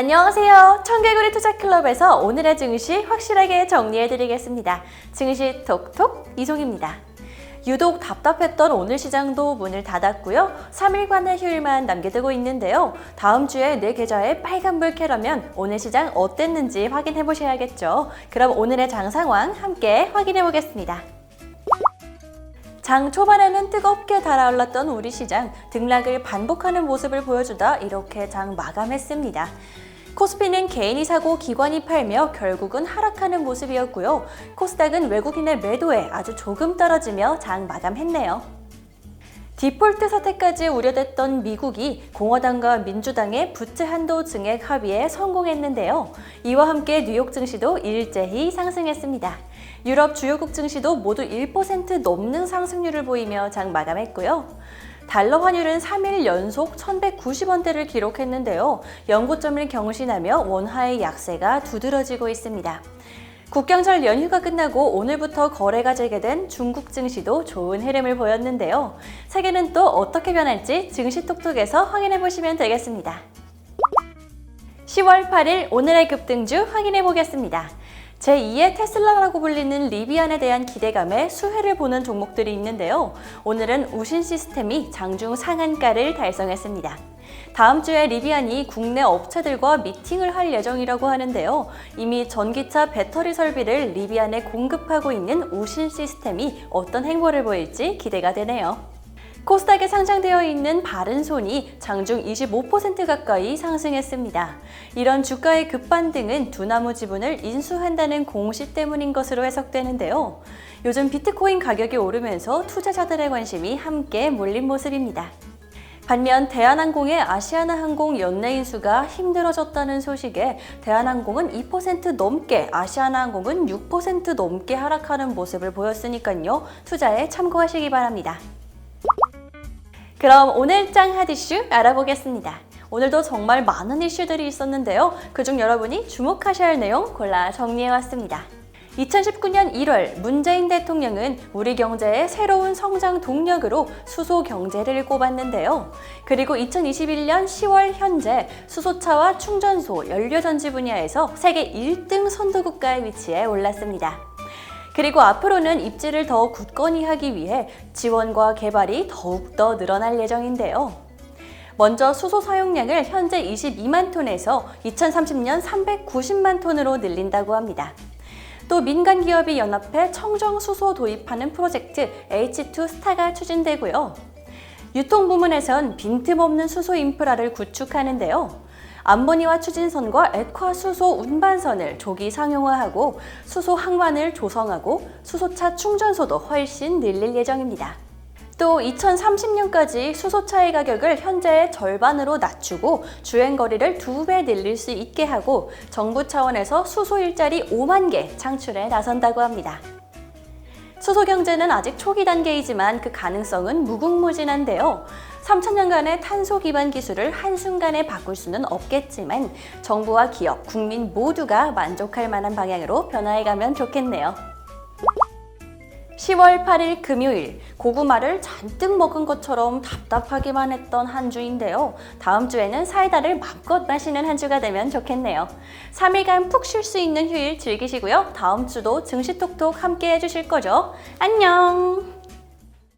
안녕하세요. 청개구리 투자클럽에서 오늘의 증시 확실하게 정리해드리겠습니다. 증시 톡톡 이송입니다. 유독 답답했던 오늘 시장도 문을 닫았고요. 3일간의 휴일만 남겨두고 있는데요. 다음 주에 내 계좌에 빨간불 켜라면 오늘 시장 어땠는지 확인해 보셔야겠죠. 그럼 오늘의 장 상황 함께 확인해 보겠습니다. 장 초반에는 뜨겁게 달아올랐던 우리 시장 등락을 반복하는 모습을 보여주다 이렇게 장 마감했습니다. 코스피는 개인이 사고 기관이 팔며 결국은 하락하는 모습이었고요. 코스닥은 외국인의 매도에 아주 조금 떨어지며 장 마감했네요. 디폴트 사태까지 우려됐던 미국이 공화당과 민주당의 부채 한도 증액 합의에 성공했는데요. 이와 함께 뉴욕 증시도 일제히 상승했습니다. 유럽 주요국 증시도 모두 1% 넘는 상승률을 보이며 장 마감했고요. 달러 환율은 3일 연속 1190원대를 기록했는데요. 연고점을 경신하며 원화의 약세가 두드러지고 있습니다. 국경절 연휴가 끝나고 오늘부터 거래가 재개된 중국 증시도 좋은 흐름을 보였는데요. 세계는 또 어떻게 변할지 증시 톡톡에서 확인해 보시면 되겠습니다. 10월 8일 오늘의 급등주 확인해 보겠습니다. 제2의 테슬라라고 불리는 리비안에 대한 기대감에 수혜를 보는 종목들이 있는데요. 오늘은 우신 시스템이 장중 상한가를 달성했습니다. 다음 주에 리비안이 국내 업체들과 미팅을 할 예정이라고 하는데요. 이미 전기차 배터리 설비를 리비안에 공급하고 있는 우신 시스템이 어떤 행보를 보일지 기대가 되네요. 코스닥에 상장되어 있는 바른손이 장중 25% 가까이 상승했습니다. 이런 주가의 급반등은 두나무 지분을 인수한다는 공시 때문인 것으로 해석되는데요. 요즘 비트코인 가격이 오르면서 투자자들의 관심이 함께 몰린 모습입니다. 반면 대한항공의 아시아나항공 연내 인수가 힘들어졌다는 소식에 대한항공은 2% 넘게, 아시아나항공은 6% 넘게 하락하는 모습을 보였으니까요. 투자에 참고하시기 바랍니다. 그럼 오늘 장 핫이슈 알아보겠습니다. 오늘도 정말 많은 이슈들이 있었는데요. 그중 여러분이 주목하셔야 할 내용 골라 정리해왔습니다. 2019년 1월 문재인 대통령은 우리 경제의 새로운 성장 동력으로 수소 경제를 꼽았는데요. 그리고 2021년 10월 현재 수소차와 충전소, 연료전지 분야에서 세계 1등 선도국가의 위치에 올랐습니다. 그리고 앞으로는 입지를 더 굳건히 하기 위해 지원과 개발이 더욱더 늘어날 예정인데요. 먼저 수소 사용량을 현재 22만 톤에서 2030년 390만 톤으로 늘린다고 합니다. 또 민간 기업이 연합해 청정 수소 도입하는 프로젝트 H2 스타가 추진되고요. 유통 부문에선 빈틈없는 수소 인프라를 구축하는데요. 암모니와 추진선과 액화 수소 운반선을 조기 상용화하고 수소 항만을 조성하고 수소차 충전소도 훨씬 늘릴 예정입니다. 또 2030년까지 수소차의 가격을 현재의 절반으로 낮추고 주행 거리를 두 배 늘릴 수 있게 하고 정부 차원에서 수소 일자리 5만 개 창출에 나선다고 합니다. 수소 경제는 아직 초기 단계이지만 그 가능성은 무궁무진한데요. 3천년간의 탄소 기반 기술을 한순간에 바꿀 수는 없겠지만 정부와 기업, 국민 모두가 만족할 만한 방향으로 변화해가면 좋겠네요. 10월 8일 금요일 고구마를 잔뜩 먹은 것처럼 답답하기만 했던 한 주인데요. 다음 주에는 사이다를 마음껏 마시는 한 주가 되면 좋겠네요. 3일간 푹 쉴 수 있는 휴일 즐기시고요. 다음 주도 증시톡톡 함께 해주실 거죠? 안녕!